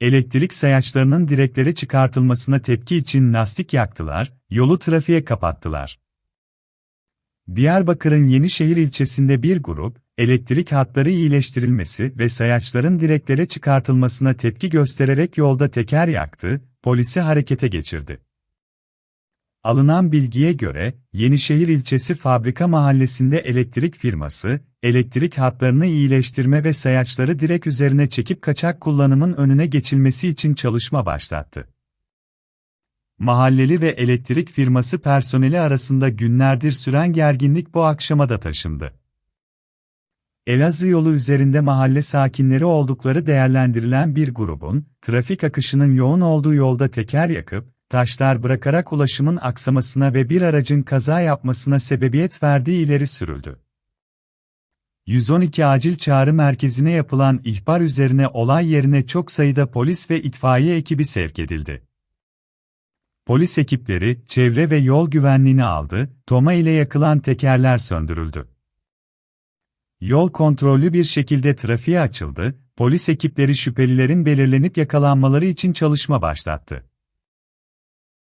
elektrik sayaçlarının direklere çıkartılmasına tepki için lastik yaktılar, yolu trafiğe kapattılar. Diyarbakır'ın Yenişehir ilçesinde bir grup, elektrik hatları iyileştirilmesi ve sayaçların direklere çıkartılmasına tepki göstererek yolda teker yaktı, polisi harekete geçirdi. Alınan bilgiye göre, Yenişehir ilçesi Fabrika Mahallesi'nde elektrik firması, elektrik hatlarını iyileştirme ve sayaçları direk üzerine çekip kaçak kullanımın önüne geçilmesi için çalışma başlattı. Mahalleli ve elektrik firması personeli arasında günlerdir süren gerginlik bu akşama da taşındı. Elazığ yolu üzerinde mahalle sakinleri oldukları değerlendirilen bir grubun, trafik akışının yoğun olduğu yolda teker yakıp, taşlar bırakarak ulaşımın aksamasına ve bir aracın kaza yapmasına sebebiyet verdiği ileri sürüldü. 112 acil çağrı merkezine yapılan ihbar üzerine olay yerine çok sayıda polis ve itfaiye ekibi sevk edildi. Polis ekipleri, çevre ve yol güvenliğini aldı, toma ile yakılan tekerler söndürüldü. Yol kontrollü bir şekilde trafiğe açıldı, polis ekipleri şüphelilerin belirlenip yakalanmaları için çalışma başlattı.